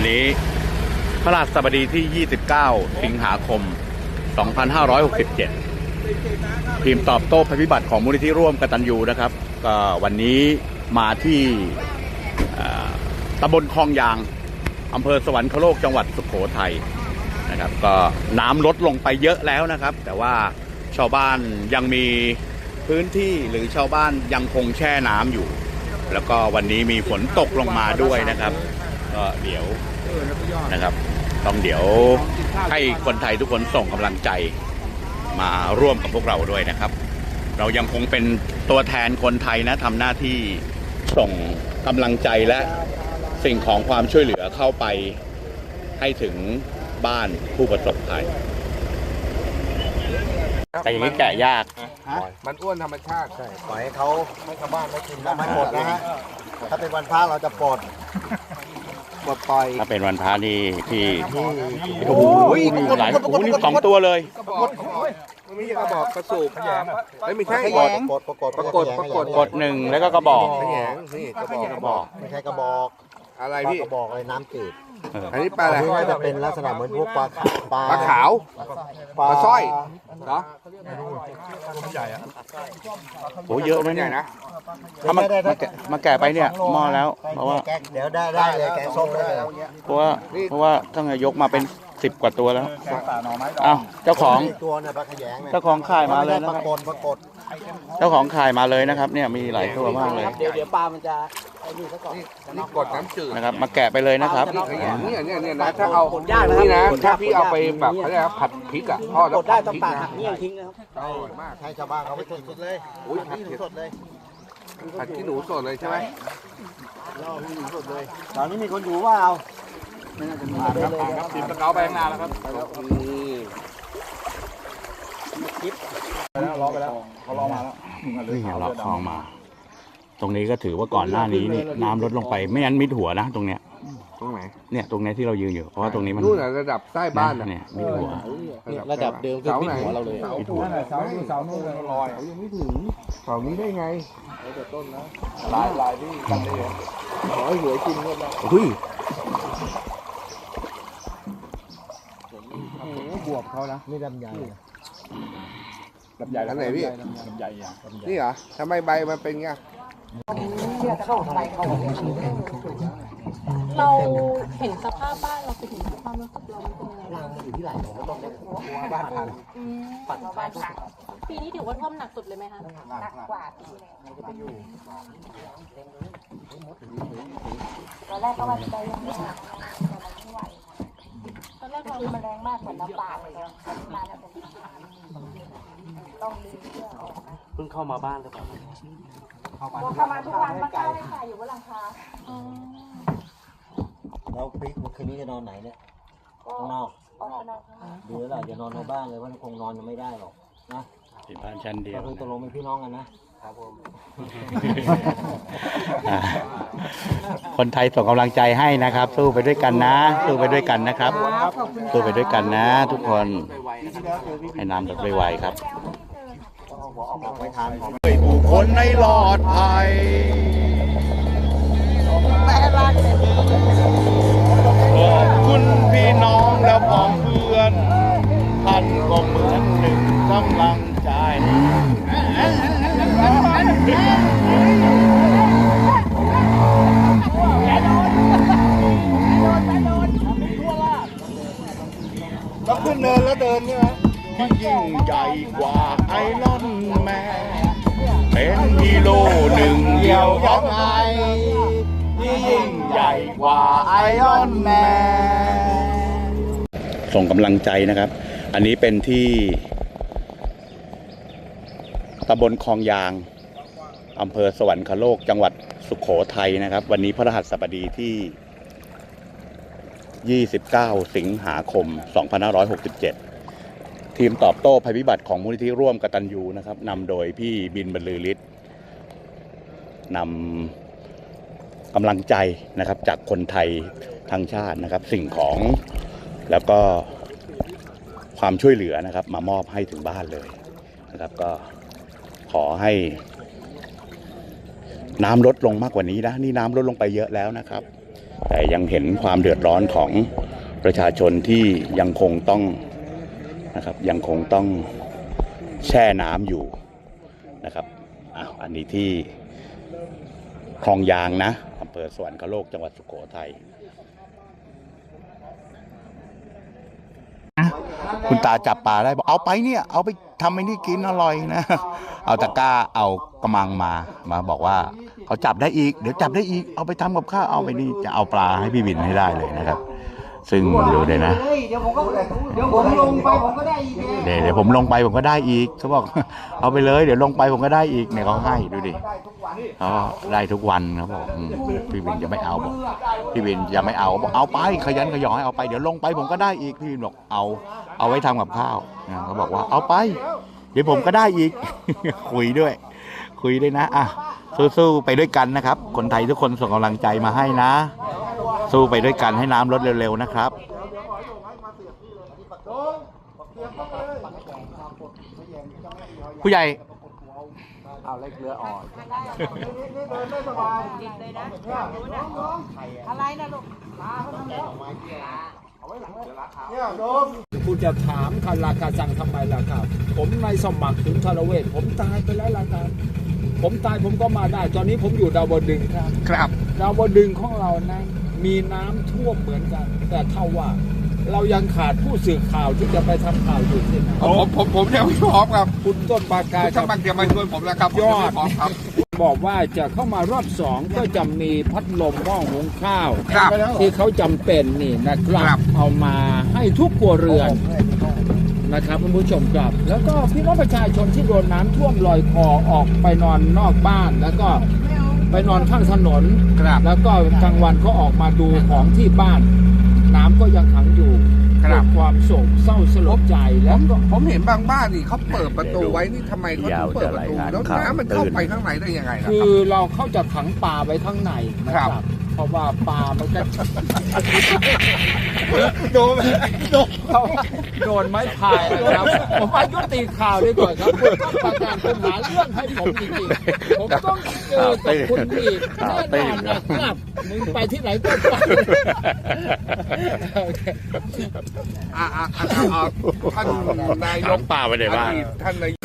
วันนี้พระราชบดีที่ 29 สิงหาคม 2567 ทีมตอบโต้ภัยพิบัติของมูลนิธิร่วมกตัญญูนะครับ ก็วันนี้มาที่ตำบลคลองยางอำเภอสวรรคโลกจังหวัดสุโขทัยนะครับ ก็น้ำลดลงไปเยอะแล้วนะครับ แต่ว่าชาวบ้านยังมีพื้นที่หรือชาวบ้านยังคงแช่น้ำอยู่ แล้วก็วันนี้มีฝนตกลงมาด้วยนะครับ ก็เดี๋ยวนะครับ ต้องเดี๋ยวให้คนไทยทุกคนส่งกำลังใจมาร่วมกับพวกเราด้วยนะครับ เรายังคงเป็นตัวแทนคนไทยนะทำหน้าที่ส่งกำลังใจและสิ่งของความช่วยเหลือเข้าไปให้ถึงบ้านผู้ประสบภัยแต่อย่างนี้แกะยาก มันอ้วนธรรมชาติใช่ปล่อยให้เขาไม่ชาวบ้านไม่กินเราไม่หมดนะฮะ ถ้าเป็นวันพระเราจะปลด ปลดปล่อยถ้าเป็นวันพระนี่ที่ที่โอ้โหหลายโอ้โหนี่สองตัวเลยกระบอกมันไม่ใช่กระบอกกระสูบขยงไม่ไม่ใช่ปลดปลดปรากฏปรากฏปรากฏกดหนึ่งแล้วก็กระบอกขยงนี่กระบอกกระบอกไม่ใช่กระบอกอะไรปลาพี่กระบอกอะไรน้ำจืดเอออันนี้ปลาอะไรอันนี้น่าจะเป็นลักษณะเหมือนพวกปลาปลาปลาขาว ปลาปลาสร้อยเหรอโอ้เยอะนะใหญ่เนี่ยนะ ถ้ามามาแกะมาแกะไปเนี่ยหม้อแล้ว เพราะว่าแกงเดี๋ยวได้ได้เลยแกงส้มได้เลยเพราะว่าเพราะว่าต้องยกมาเป็น สิบกว่าตัวแล้วอ้าวเจ้าของ ตัวเนี่ยปลาขยงเนี่ยเจ้าของข่ายมาเลยปนะราครับกฏปรากฏเจ้าของข่ายมาเลยนะครับ เนี่ยมีหลายตัวมากเลยเดี๋ยวเดี๋ยวปลามันจะไอ้นี่ซะก่อน นี่กดน้ำจืดนะครับ มาแกะไปเลยนะครับ นี่ขยงเนี่ยเนี่ยเนี่ยนะถ้าเอากดยากนะครับนี่นะกดยาก ถ้าพี่เอาไปกดยากแบบเขาเรียกว่าผัดพริกอะทอดแล้กวดได้ผัดต้องพริกปากนะหักเงี้ยงทิ้งนะครับอร่อยมากให้ชาวบ้านเขาไปกินสดเลยอุ้ยให้สดเลยผัดขี้หนูสดเลยใช่ไหมเราให้สดเลยตอนนี้มีคนอยู่ว่าเอา ทีมตะเกาไปข้างหน้าแล้วครับนี่นี่ล็อกคลองมา ตรงนี้ก็ถือว่าก่อนหน้านี้นี่น้ำลดลงไปไม่งั้นมิดหัวนะตรงเนี้ยตรงไหนเนี่ยตรงเนี้ยที่เรายืนอยู่เพราะว่าตรงนี้มันนู่นน่ะระดับใต้บ้านน่ะเนี่ยมิดหัวระดับเดิมคือปิดหัวเราเลยมิดหัวเสาเสานู่นลอยยังไม่ถึงเสานี้ได้ไงลายลายที่กันได้ขอให้หวยจริงก็ได้เฮ้ยบวบ เขานะนี่ลำไยลำใหญ่อันไหนพี่ลำใหญ่นี่เหรอทำไมใบมันเป็นไงเราเห็นสภาพบ้านเราไปเห็นความรู้สึกเราเป็นยังไงบ้างอยู่ที่ไหลของก็ต้องบ้านพังอืมปีนี้ถือว่าท่วมหนักสุดเลยไหมคะหนักกว่าตอนแรกก็ว่าจะได้ยังไม่หนักแต่มันไม่ไหวต อนแรกเราคือมันแรงมากเหมือนน้ำป่าเลยมาแล้วเป็นต้องดึงเชือกออกนะเพิ่งเข้ามาบ้านหรือเปล่าเข้ามาทุกวันมาเข้าเลยค่ะอยู่บนหลังคาอ๋อแล้วพริกคืนนี้จะนอนไหนเนี่ยก็ข้างนอกออกมานอนข้างนอกดูแล้วจะนอนในบ้านเลยว่าคงนอนยังไม่ได้หรอกนะที่บ้านชั้นเดียก็วคือตกลงเป็นพี่น้องกันนะ อ่าคนไทยส่งกำลังใจให้นะครับ สู้ไปด้วยกันนะ สู้ไปด้วยกันนะครับสู้ไปด้วยกันนะ ทุกคนให้น้ำลดไวๆครับไม่ทานของผู้คนในหลอดภัยขอบคุณพี่น้องและพ้องเพื่อน ท่านก็เหมือนหนึ่งกำลังใจ ต้องขึ้นเนินแล้วเดินเนี่ยที่ยิ่งใหญ่กว่าไอรอนแมนเป็นฮีโร่หนึ่งเดียวยังไงที่ยิ่งใหญ่กว่าไอรอนแมนส่งกำลังใจนะครับ อันนี้เป็นที่ตำบลคลองยาง อำเภอสวรรคโลกจังหวัดสุขโขทัยนะครับ วันนี้พระรหัสบดีที่ 29 สิงหาคม 2567 ทีมตอบโต้ภัยพิบัติของมูลนิธิร่วมกตัญญูนะครับนำโดยพี่บินบรรลือฤทธิ์นำกำลังใจนะครับจากคนไทยทั้งชาตินะครับ สิ่งของแล้วก็ความช่วยเหลือนะครับ มามอบให้ถึงบ้านเลยนะครับ ก็ขอให้ น้ำลดลงมากกว่านี้นะนี่น้ำลดลงไปเยอะแล้วนะครับ แต่ยังเห็นความเดือดร้อนของประชาชนที่ยังคงต้องนะครับยังคงต้องแช่น้ำอยู่นะครับอ้าวอันนี้ที่คลองยางนะอำเภอสวรรคโลกจังหวัดสุโขทัยคุณตาจับปลาได้บอกเอาไปเนี่ย เอาไปทำไอ้นี่กินอร่อยนะ เอาตะกร้าเอากระมังมามาบอกว่า เขาจับได้อีก เดี๋ยวจับได้อีก เอาไปทำกับข้าวเอาไปนี่จะเอาปลาให้พี่บินให้ได้เลยนะครับ ซึ่งดูเลยนะ เดี๋ยวผมก็เดี๋ยวผมลงไปผมก็ได้อีกเดี๋ยวเดี๋ยวผมลงไปผมก็ได้อีกเขาบอก เอาไปเลยเดี๋ยวลงไปผมก็ได้อีกเนี่ยเขาให้ดูดิเขาได้ทุกวันเขาบอกอืมพี่บินจะไม่เอาบอกพี่บินจะไม่เอาบอกเอาไปขยันขยอให้เอาไปเดี๋ยวลงไปผมก็ได้อีกพี่บินบอกเอา เอาไว้ทำกับข้าวนะเขาบอกว่าเอาไป เดี๋ยวผมก็ได้อีก คุยด้วย คุยด้วยนะอะสู้ๆไปด้วยกันนะครับ คนไทยทุกคนส่งกำลังใจมาให้นะ สู้ไปด้วยกันให้น้ำลดเร็วๆนะครับผู้ใหญ่เอาเล็กเรืออ่อนอะไรนะลูกคุณจะถามคาราคาจังทำไมล่ะครับ ผมในสมัครถึงทรเวศผมตายไปแล้วล่ะครับ ผมตายผมก็มาได้ ตอนนี้ผมอยู่ดาวดึงส์ครับ ครับดาวดึงส์ของเรานะมีน้ำท่วมเหมือนกัน แต่เท่าว่าเรายังขาดผู้สื่อข่าวที่จะไปทำข่าวอยู่ที่นั่นผมผมผมยังไม่พร้อมครับ คุณต้นปากาคุณคสรับมัครจะมาชวนผมแล้วครับยอดผมไม่พร้อมครับบอกว่าจะเข้ามารอบสองก็จะมีพัดลมหม้อหุงข้าวครับที่เขาจำเป็นนี่นะครัครับบเอามาให้ทุกครัวเรือน นะครับคุณผู้ชมครับ แล้วก็พี่น้องประชาชนที่โดนน้ำท่วมลอยคอออกไปนอนนอกบ้าน แล้วก็ไปนอนข้างถนน ครับ แล้วก็กลางวันก็ออกมาดูของที่บ้าน น้ำก็ยังขังอยู่ครับ เกิดความโศกเศร้าสลดใจผแล้วมก็ ผมเห็นบางบ้านนี่เขาเปิดประตูไว้นี่ทำไมเขายาถึวงเปิดประตูจะรายงานแล้วข่าวน้ำมันเข้าตื่นไปข้างในได้ยังไงล่ะคืครัอบเราเข้าจะขังปลาไว้ข้างในนะคครัรับบ เพราะว่าปลามันก็โดนโดนเพราะว่าโดนไม้พายนะครับ ผมอายุตีข่าวดีกว่าครับคุณต้องประกาศคุณหาเรื่องให้ผมจริงๆผมต้องเจอกับคุณอีกแน่นอนนะครับมึงไปที่ไหนก็ไปโอเคอ่าอ่าอ่าอ่าท่านนายถากมป่าไปไหนบ้างอดีตท่านนายก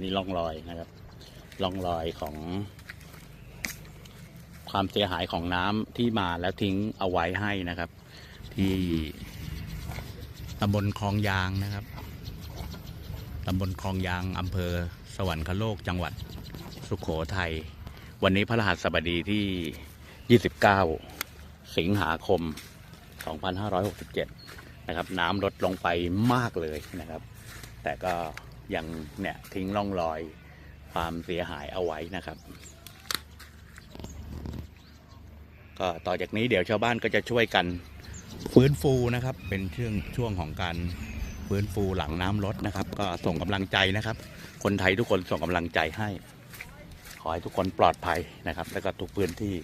นี่ร่องรอยนะครับร่องรอยของ ความเสียหายของน้ำที่มาแล้วทิ้งเอาไว้ให้นะครับ ที่ตำบลคลองยางนะครับตำบลคลองยางอำเภอสวรรคโลกจังหวัดสุขโขทัยวันนี้พระรหัสบดีที่ 29 สิงหาคม 2567 นะครับ น้ำลดลงไปมากเลยนะครับ แต่ก็ยังเนี่ยทิ้งร่องรอยความเสียหายเอาไว้นะครับ ก็ต่อจากนี้เดี๋ยวชาวบ้านก็จะช่วยกันฟื้นฟูนะครับ เป็นช่วงช่วงของการฟื้นฟูหลังน้ำลดนะครับ ก็ส่งกำลังใจนะครับ คนไทยทุกคนส่งกำลังใจให้ ขอให้ทุกคนปลอดภัยนะครับ แล้วก็ทุกพื้นที่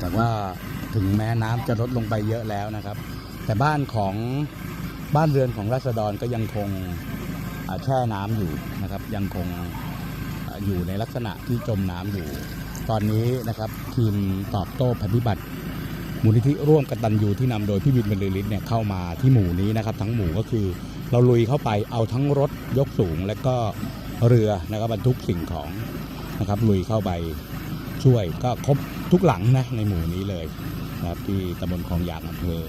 แต่ว่าถึงแม้น้ำจะลดลงไปเยอะแล้วนะครับ แต่บ้านของบ้านเรือนของราษฎรก็ยังคงแช่น้ำอยู่นะครับ ยังคงอยู่ในลักษณะที่จมน้ำอยู่ ตอนนี้นะครับทีมตอบโต้ภัยพิบัติมูลนิธิร่วมกตันยูที่นำโดยพี่บินบรรลือฤทธิ์เนี่ยเข้ามาที่หมู่นี้นะครับ ทั้งหมู่ก็คือเราลุยเข้าไปเอาทั้งรถยกสูง และก็เรือนะครับบรรทุกสิ่งของนะครับลุยเข้าไปช่วยก็ครบ ทุกหลังนะในหมู่นี้เลยนะครับที่ตำบลคลองยางอำเภอ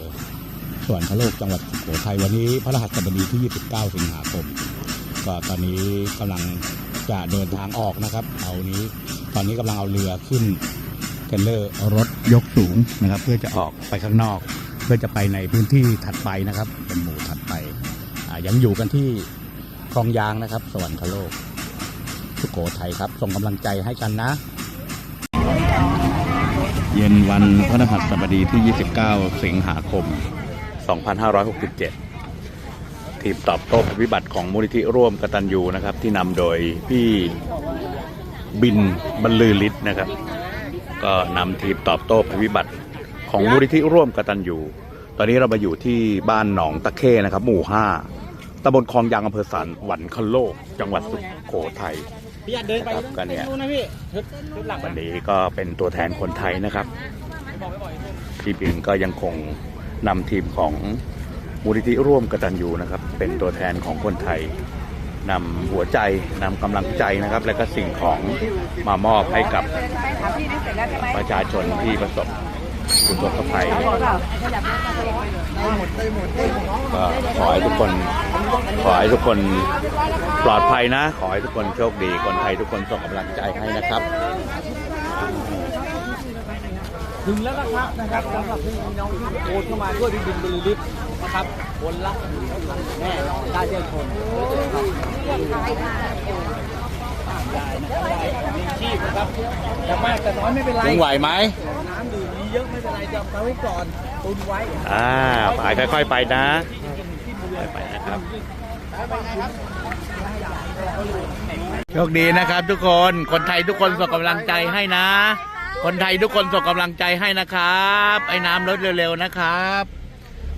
สวนคโลกจังหวัดสุโขทัยวันนี้พระรหัสบดีที่ 29 สิงหาคม ก็ตอนนี้กำลังจะเดินทางออกนะครับ เอานี้ตอนนี้กำลังเอาเรือขึ้นเทรลเลอร์รถยกสูงนะครับ เพื่อจะออกไปข้างนอก เพื่อจะไปในพื้นที่ถัดไปนะครับ เป็นหมู่ถัดไปยังอยู่กันที่คลองยางนะครับ สวรรคโลกสุโขทัยครับ ส่งกำลังใจให้กันนะ เย็นวันพฤหัสบดีที่ 29 สิงหาคม 2567 ทีมตอบโต้ภัยพิบัติของมูลนิธิร่วมกตัญญูนะครับ ที่นำโดยพี่บินบรรลือฤทธิ์นะครับ ก็นำทีมตอบโต้ภัยพิบัติของมูลนิธิร่วมกตัญญูตอนนี้เรามาอยู่ที่บ้านหนองตะเข้นะครับ หมู่ 5ตำบลคลองยางอำเภอสันหวันคโลก จังหวัดสุโขทัย พี่ยัดเดินไปครับก็เนี่ยดูนะพี่ชุดชุดหลังวันนี้ก็เป็นตัวแทนคนไทยนะครับพี่บินก็ยังคงนำทีมของมูลนิธิร่วมกตัญญูนะครับ เป็นตัวแทนของคนไทยนำหัวใจนำกำลังใจนะครับ และก็สิ่งของมามอบให้กับประชาชนที่ประสบ อุทกภัยก็ขอให้ทุกคน ขอให้ทุกคนปลอดภัยนะ ขอให้ทุกคนโชคดี คนไทยทุกคนส่งกำลังใจให้นะครับถึงแล้วนะครับนะครับสำหรับพี่น้องที่โอนเข้ามาช่วยพี่บินบรรลือฤทธิ์นะครับคนละแน่นอนได้เจอคนมีชีพนะครับจะมากแต่น้อยไม่เป็นไรลุงไหวไหมน้ำดื่มมี เยอะไม่เป็นไรจะเอาไว้ก่อนตุนไว้อ่าไปค่อยๆไปนะไปนะครับโชคดีนะครับทุกคนคนไทยทุกคนส่งกำลังใจให้นะ คนไทยทุกคนส่งกำลังใจให้นะครับ ไอ้น้ำลดเร็วๆนะครับ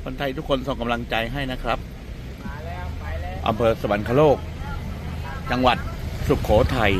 คนไทยทุกคนส่งกำลังใจให้นะครับอำเภอสวรรคโลก จังหวัดสุขโขทัย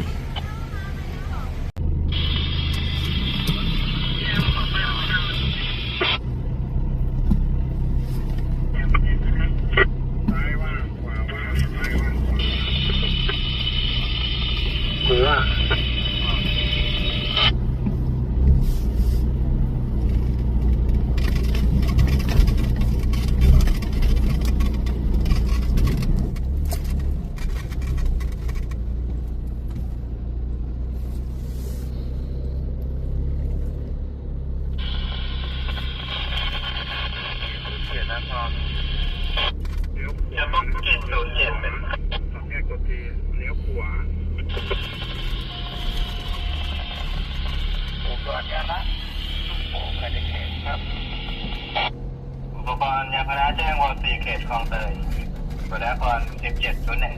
จะต้องเจ็ดศูนย์เจ็ดเป็นแค่กดทีเลี้ยวขวาอุปกรณ์ยาละโอ้ใครได้เขตครับ อุปกรณ์ยาพนะแจ้งวอสี่เขตคลองเตยตัวแรกก่อนสิบเจ็ดศูนย์หนึ่ง